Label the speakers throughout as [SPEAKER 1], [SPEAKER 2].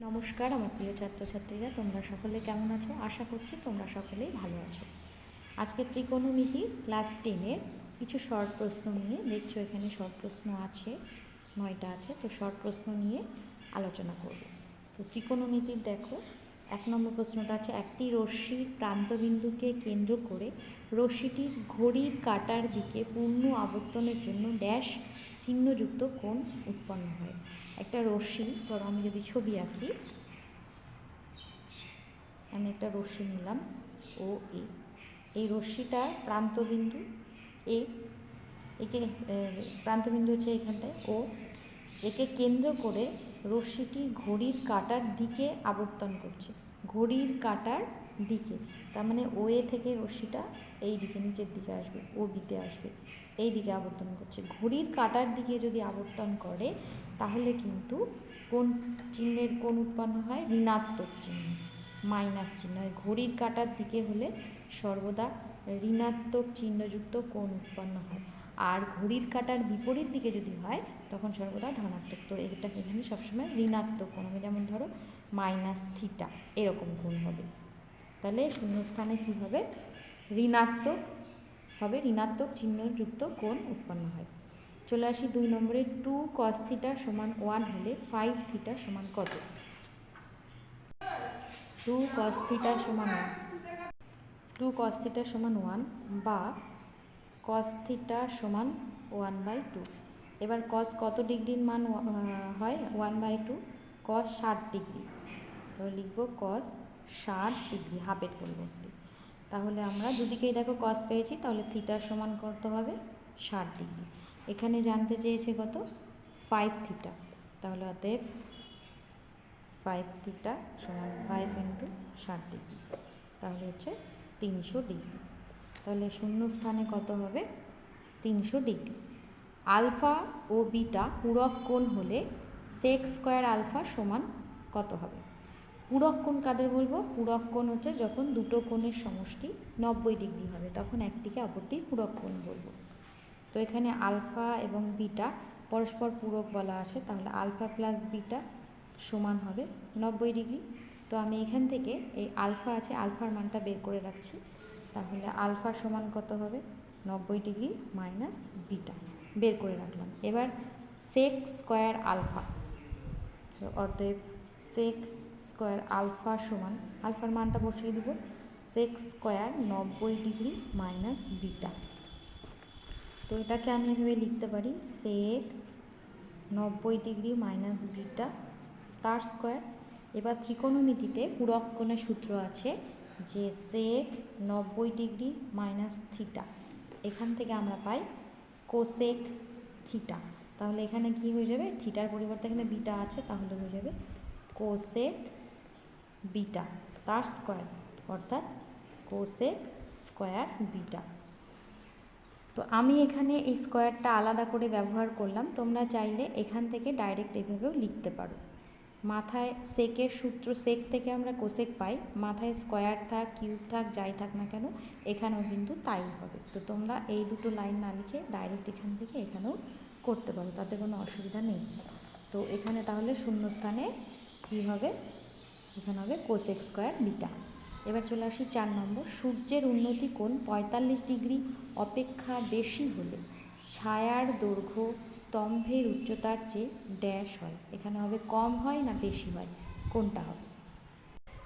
[SPEAKER 1] নমস্কার, আমার প্রিয় ছাত্রছাত্রীরা, তোমরা সকলে কেমন আছো? আশা করছি তোমরা সকলেই ভালো আছো। আজকে ত্রিকোণমিতি ক্লাস টেনের কিছু শর্ট প্রশ্ন নিয়ে, দেখছ এখানে শর্ট প্রশ্ন আছে, নয়টা আছে, তো শর্ট প্রশ্ন নিয়ে আলোচনা করব। তো ত্রিকোণমিতির দেখো এক নম্বর প্রশ্নটা আছে, একটি রশ্মির প্রান্তবিন্দুকে কেন্দ্র করে রশ্মিটির ঘড়ির কাটার দিকে পূর্ণ আবর্তনের জন্য ড্যাশ চিহ্নযুক্ত কোণ উৎপন্ন হয়। একটা রশ্মি, ধরো আমি যদি ছবি আঁকি, আমি একটা রশ্মি নিলাম, ও, এ। এই রশ্মিটার প্রান্তবিন্দু, এ, একে প্রান্তবিন্দু হচ্ছে এখানটায়, ও। একে কেন্দ্র করে রশ্মিটি ঘড়ির কাটার দিকে আবর্তন করছে। ঘড়ির কাটার দিকে। তার মানে ও এ থেকে রশ্মিটা এই দিকে, নিচের দিকে আসবে ও বিতে আসবে, এই দিকে আবর্তন করছে। ঘড়ির কাটার দিকে যদি আবর্তন করে, তাহলে কিন্তু কোন চিহ্নের কোন উৎপন্ন হয়? ঋণাত্মক চিহ্ন, মাইনাস চিহ্ন। ঘড়ির কাটার দিকে হলে সর্বদা ঋণাত্মক চিহ্নযুক্ত কোণ উৎপন্ন হয়? আর ঘড়ির কাটার বিপরীত দিকে যদি হয়, তখন সর্বদা ধনাত্মক। তো এটা এখানে সবসময় ঋণাত্মক কোণ যেমন ধরো মাইনাস থিটা এরকম কোণ হবে। তাহলে শূন্যস্থানে কী হবে? ঋণাত্মক হবে, ঋণাত্মক চিহ্নযুক্ত কোণ উৎপন্ন হয়। চলে আসি দুই নম্বরে টু কস থিটা সমান ওয়ান হলে ফাইভ থিটা সমান কত? টু কস থিটা সমান ওয়ান টু কস থিটা সমান ওয়ান বা কস থিটা সমান ওয়ান বাই টু এবার কস কত ডিগ্রির মান হয়? ওয়ান বাই টু কস ষাট ডিগ্রি। তো লিখব কস ষাট ডিগ্রি হাফের পরিবর্তে। তাহলে আমরা দুদিকেই দেখো কস পেয়েছি, তাহলে থিটার সমান কত হবে ষাট ডিগ্রি। এখানে জানতে চেয়েছে কত? ফাইভ থিটা তাহলে অতএব ফাইভ থিটা সমান ফাইভ ইন্টু ষাট ডিগ্রি। তাহলে হচ্ছে তিনশো ডিগ্রি। তাহলে শূন্য স্থানে কত হবে? তিনশো ডিগ্রি। আলফা ও বিটা পূরক কোণ হলে সেক্স স্কোয়ার আলফা সমান কত হবে? পূরক কোণ কাদের বলব? পূরক কোণ হচ্ছে যখন দুটো কোণের সমষ্টি নব্বই ডিগ্রি হবে, তখন একটিকে অপরটি পূরক কোণ বলব। তো এখানে আলফা এবং বিটা, পরস্পর পূরক বলা আছে, তাহলে আলফা প্লাস বিটা সমান হবে নব্বই ডিগ্রি। তো আমি এখান থেকে এই আলফা আছে, আলফার মানটা বের করে রাখছি, তাহলে আলফা সমান কত হবে? নব্বই ডিগ্রি মাইনাস বিটা, বের করে রাখলাম। এবার সেক স্কোয়ার আলফা অতএব সেক স্কোয়ার আলফা সমান, আলফার মানটা বসিয়ে দিব সেক স্কোয়ার নব্বই ডিগ্রি মাইনাস বিটা। তো এটাকে আমি এভাবে লিখতে পারি সেক নব্বই ডিগ্রি মাইনাস বিটা তার স্কোয়ার। এবার ত্রিকোণমিতিতে পূরক কোণের সূত্র আছে যে সেক নব্বই ডিগ্রি মাইনাস থিটা। এখান থেকে আমরা পাই কোসেক থিটা। তাহলে এখানে কি হয়ে যাবে? থিটার পরিবর্তে এখানে বিটা আছে, তাহলে হয়ে যাবে কোসেক বিটা, তার স্কোয়ার অর্থাৎ কোসেক স্কোয়ার বিটা। তো আমি এখানে এই স্কোয়ারটা আলাদা করে ব্যবহার করলাম, তোমরা চাইলে এখান থেকে ডাইরেক্ট এভাবেও লিখতে পারো। মাথায় সেকের সূত্র সেক থেকে আমরা কোসেক পাই, মাথায় স্কোয়ার থাক কিউব থাক, যাই থাক না কেন, এখানেও কিন্তু তাই হবে। তো তোমরা এই দুটো লাইন না লিখে ডাইরেক্ট এখান থেকে এখানেও করতে পারো, তাতে কোনো অসুবিধা নেই। তো এখানে তাহলে শূন্যস্থানে কী হবে? এখানে হবে কোসেক স্কোয়ার বিটা এবার চলে আসি চার নম্বর, সূর্যের উন্নতি কোণ পঁয়তাল্লিশ ডিগ্রি, অপেক্ষা বেশি হলে ছায়ার দৈর্ঘ্য স্তম্ভের উচ্চতার চেয়ে ড্যাশ হয়। এখানে হবে কম হয় না বেশি হয়? কোনটা হবে?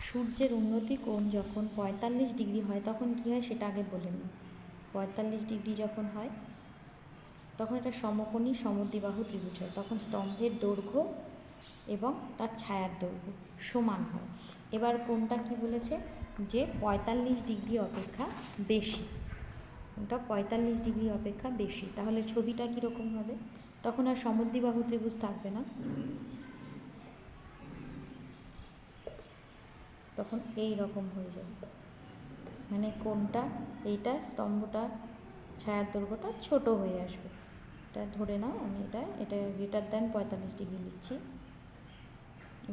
[SPEAKER 1] সূর্যের উন্নতি কোণ যখন পঁয়তাল্লিশ ডিগ্রি হয়, তখন কী হয় সেটা আগে বলে নিই। পঁয়তাল্লিশ ডিগ্রি যখন হয়, তখন এটা সমকোণী সমদ্বিবাহু ত্রিভুজ হয়। তখন স্তম্ভের দৈর্ঘ্য এবং তার ছায়ার দৈর্ঘ্য সমান হয়। এবার কোনটা কি বলেছে? যে পঁয়তাল্লিশ ডিগ্রি অপেক্ষা বেশি। কোনটা? পঁয়তাল্লিশ ডিগ্রি অপেক্ষা বেশি। তাহলে ছবিটা কীরকম হবে? তখন আর সমদ্বিবাহু ত্রিভুজ থাকবে না। তখন এই রকম হয়ে যাবে। মানে কোনটা? এইটা, স্তম্ভটা, ছায়ার দৈর্ঘ্যটা ছোট হয়ে আসবে। এটা ধরে নাও, আমি এটা এটা গ্রেটার দ্যান পঁয়তাল্লিশ ডিগ্রি লিখছি।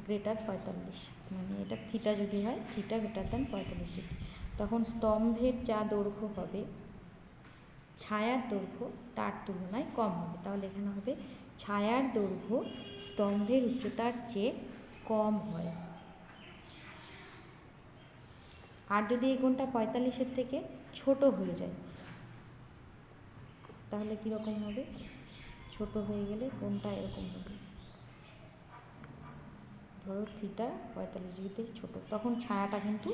[SPEAKER 1] গ্রেটার পঁয়তাল্লিশ মানে এটা থিটা যদি হয় থিটা গ্রেটার দ্যান পঁয়তাল্লিশ ডিগ্রি তখন স্তম্ভের যা দৈর্ঘ্য হবে, ছায়ার দৈর্ঘ্য তার তুলনায় কম হবে। তাহলে এখানে হবে, ছায়ার দৈর্ঘ্য স্তম্ভের উচ্চতার চেয়ে কম হয়। আর যদি এই কোণটা পঁয়তাল্লিশের থেকে ছোট হয়ে যায় তাহলে কীরকম হবে? ছোট হয়ে গেলে কোনটা এরকম হবে? ধরো থিটা পঁয়তাল্লিশ ডিগ্রি থেকে ছোটো, তখন ছায়াটা কিন্তু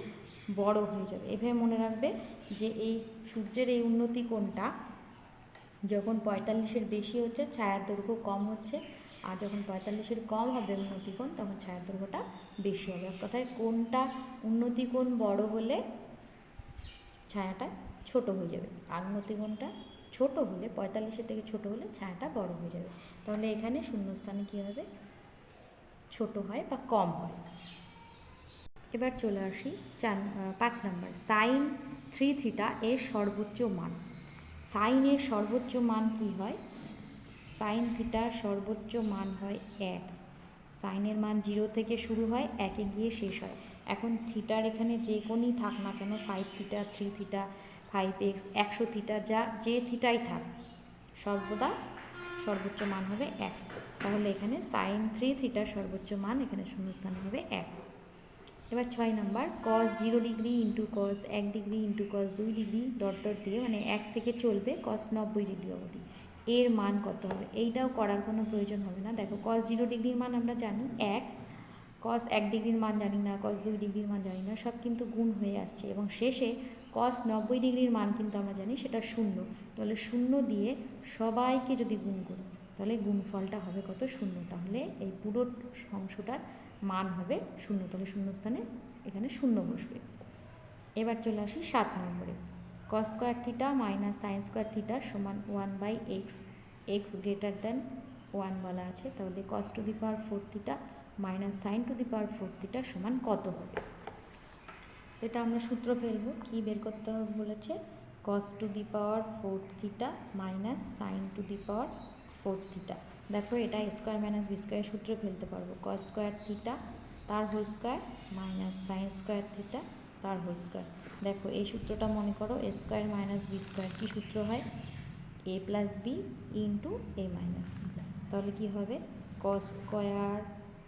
[SPEAKER 1] বড় হয়ে যাবে। এভাবে মনে রাখবে যে এই সূর্যের এই উন্নতি কোণটা যখন পঁয়তাল্লিশের বেশি হচ্ছে, ছায়ার দৈর্ঘ্য কম হচ্ছে, আর যখন পঁয়তাল্লিশের কম হবে উন্নতি কোণ, তখন ছায়ার দৈর্ঘ্যটা বেশি হবে। এক কথায় কোনটা উন্নতি কোণ বড় হলে ছায়াটা ছোট হয়ে যাবে। আর উন্নতি কোণটা ছোট হলে, পঁয়তাল্লিশের থেকে ছোট হলে ছায়াটা বড় হয়ে যাবে। তাহলে এখানে শূন্যস্থানে কী হবে? ছোট হয় বা কম হয়। এবার চলে আসি চার পাঁচ নম্বর। সাইন থ্রি থিটা এর সর্বোচ্চ মান। সাইনের সর্বোচ্চ মান কি হয়? সাইন থিটার সর্বোচ্চ মান হয় এক। সাইনের মান জিরো থেকে শুরু হয়, একে গিয়ে শেষ হয়। এখন থিটার এখানে যে কোনই থাক না কেন, five theta, three theta five X একশো থিটা যা যে থিটাই থাক, সর্বদা সর্বোচ্চ মান হবে এক। তাহলে এখানে সাইন থ্রি থিটার সর্বোচ্চ মান এখানে শূন্যস্থান হবে এক। এবার ছয় number cos zero degree into cos এক ডিগ্রি ইন্টু কস দুই ডিগ্রি ডট ডট দিয়ে মানে এক থেকে চলবে কস নব্বই ডিগ্রি অবধি। এর মান কত হবে? এইটাও করার কোনো প্রয়োজন হবে না। দেখো কস জিরো ডিগ্রির মান আমরা জানি এক কস এক ডিগ্রির মান জানি না কস দুই ডিগ্রির মান জানি না, সব কিন্তু গুণ হয়ে আসছে। এবং শেষে কস নব্বই ডিগ্রির মান কিন্তু আমরা জানি, সেটা শূন্য। তাহলে শূন্য দিয়ে সবাইকে যদি গুণ করি, তাহলে গুণফলটা হবে কত শূন্য? তাহলে এই পুরো অংশটার মান হবে শূন্য। তাহলে শূন্যস্থানে এখানে শূন্য বসবে। এবার চলে আসি সাত নম্বরে। Cos square theta minus sine square theta সমান one by X X greater than one বলা আছে। তাহলে cos to the power four theta minus sine to the power four theta সমান কত হবে? এটা আমরা সূত্র ফেলব, কী বের করতে হবে বলেছে? Cos to the power four theta minus sine to the power four theta দেখো এটা স্কোয়ার মাইনাস বি স্কোয়ার সূত্র ফেলতে পারব। কস স্কোয়ার থিটা তার whole square minus sine square theta তার হোল স্কোয়ার দেখো এই সূত্রটা মনে করো স্কোয়ার মাইনাস বি স্কোয়ার কী সূত্র হয়? A plus B into A minus B তাহলে কী হবে? Cos square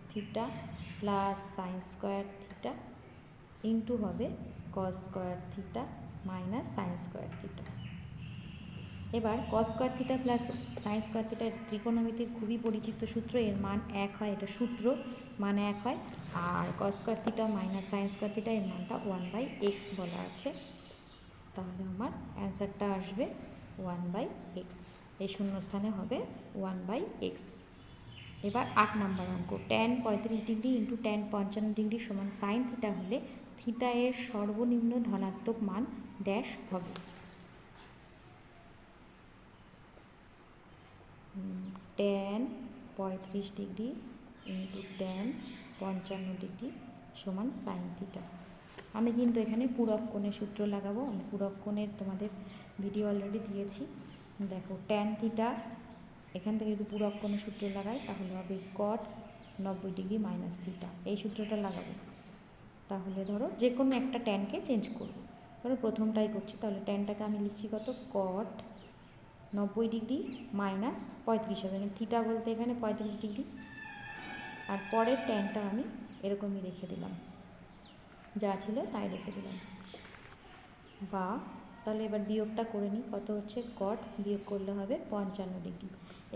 [SPEAKER 1] theta plus sine square theta into হবে cos square theta minus sine square theta এবার cos square theta plus sine square theta ত্রিকোণমিতির খুবই পরিচিত সূত্র, এর মান এক হয়, এটা সূত্র, মান এক হয়। আর cos square theta minus sine square theta এর মানটা ওয়ান বাই এক্স বলা আছে। তাহলে আমার অ্যান্সারটা আসবে ওয়ান বাই এক্স এই শূন্যস্থানে হবে ওয়ান বাই এক্স এবার আট নাম্বার অঙ্ক। ট্যান পঁয়ত্রিশ ডিগ্রি ইন্টু ট্যান পঞ্চান্ন ডিগ্রি সমান সাইন থিটা হলে থিটা এর সর্বনিম্ন ধনাত্মক মান ড্যাশ হবে। ট্যান পঁয়ত্রিশ ডিগ্রি ইন্টু ট্যান পঞ্চান্ন ডিগ্রি সমান সাইন থিটা আমি কিন্তু এখানে পূরক কোণের সূত্র লাগাবো। আমি পূরক কোণের তোমাদের ভিডিও অলরেডি দিয়েছি। দেখো ট্যান থিটা এখান থেকে যদি পূরক কোণের সূত্র লাগাই, তাহলে হবে কট নব্বই ডিগ্রি মাইনাস থিটা এই সূত্রটা লাগাবো। তাহলে ধরো যে কোনো একটা ট্যানকে চেঞ্জ করব। ধরো প্রথমটাই করছি, তাহলে ট্যানটাকে আমি লিখছি কত? কট নব্বই ডিগ্রি মাইনাস পঁয়ত্রিশ। হবে মানে থিটা বলতে এখানে পঁয়ত্রিশ ডিগ্রি আর পরের ট্যানটা আমি এরকমই রেখে দিলাম। যা ছিল তাই রেখে দিলাম। বা তাহলে এবার বিয়োগটা করে নিই। কত হচ্ছে? কট বিয়োগ করলে হবে পঞ্চান্ন ডিগ্রি।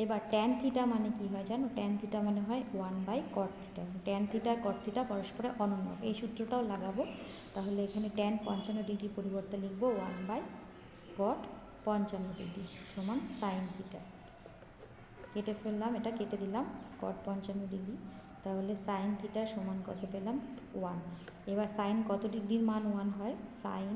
[SPEAKER 1] এবার ট্যান থিটা মানে কি হয় জানো? ট্যান থিটা মানে হয় one by cot theta tan theta cot theta পরস্পরে অনন্য। এই সূত্রটাও লাগাবো। তাহলে এখানে ট্যান পঞ্চান্ন ডিগ্রি পরিবর্তে লিখব ওয়ান বাই কট পঞ্চান্ন ডিগ্রি সমান সাইন থিটা কেটে ফেললাম, এটা কেটে দিলাম কট পঞ্চান্ন ডিগ্রি। তাহলে সাইন থিটা সমান কত পেলাম? ওয়ান এবার সাইন কত ডিগ্রির মান ওয়ান হয়? সাইন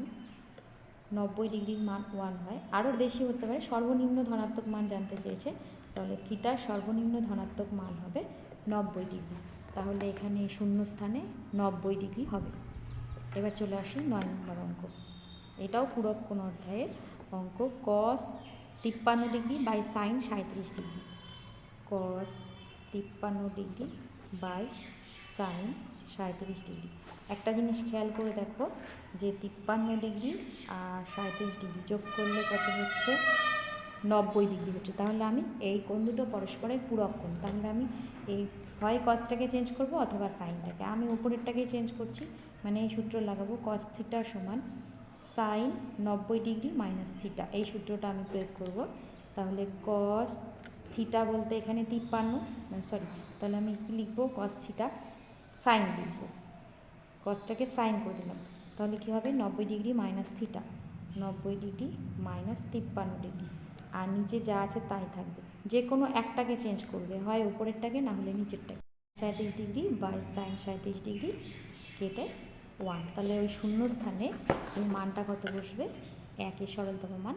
[SPEAKER 1] নব্বই ডিগ্রির মান ওয়ান হয়। আরও বেশি হতে পারে, সর্বনিম্ন ধনাত্মক মান জানতে চেয়েছে। তাহলে থিটার সর্বনিম্ন ধনাত্মক মান হবে নব্বই ডিগ্রি তাহলে এখানে শূন্য স্থানে নব্বই ডিগ্রি হবে। এবার চলে আসি নয় নম্বর অঙ্ক। এটাও পূরক কোন অধ্যায়ের অঙ্ক। কস তিপ্পান্ন ডিগ্রি বাই সাইন সাঁত্রিশ ডিগ্রি কস তিপ্পান্ন ডিগ্রি বাই সাইন সাঁত্রিশ ডিগ্রি। একটা জিনিস খেয়াল করে দেখো যে তিপ্পান্ন ডিগ্রি আর সাঁত্রিশ ডিগ্রি যোগ করলে কত হচ্ছে? নব্বই ডিগ্রি হচ্ছে। তাহলে আমি এই কোণ দুটো পরস্পরের পূরক কোণ। তাহলে আমি এই হয় কসটাকে চেঞ্জ করব অথবা সাইনটাকে আমি উপরেরটাকেই চেঞ্জ করছি মানে এই সূত্র লাগাবো কস থিটা সমান সাইন নব্বই ডিগ্রি মাইনাস থিটা এই সূত্রটা আমি প্রয়োগ করব। তাহলে কস থিটা বলতে এখানে তিপ্পান্ন সরি তাহলে আমি কী লিখব? কস থিটা সাইন লিখব। কসটাকে সাইন করে দিলাম। তাহলে কী হবে? নব্বই ডিগ্রি মাইনাস থিটা নব্বই ডিগ্রি মাইনাস তিপ্পান্ন ডিগ্রি। আর নিচে যা আছে তাই থাকবে। যে কোনো একটাকে চেঞ্জ করবে। হয় উপরেরটাকে, না হলে নিচেরটাকে। সাঁত্রিশ ডিগ্রি বাই সাইন সাঁত্রিশ ডিগ্রি কেটে ওয়ান তাহলে ওই শূন্য স্থানে মানটা কত বসবে? একই সরলতম মান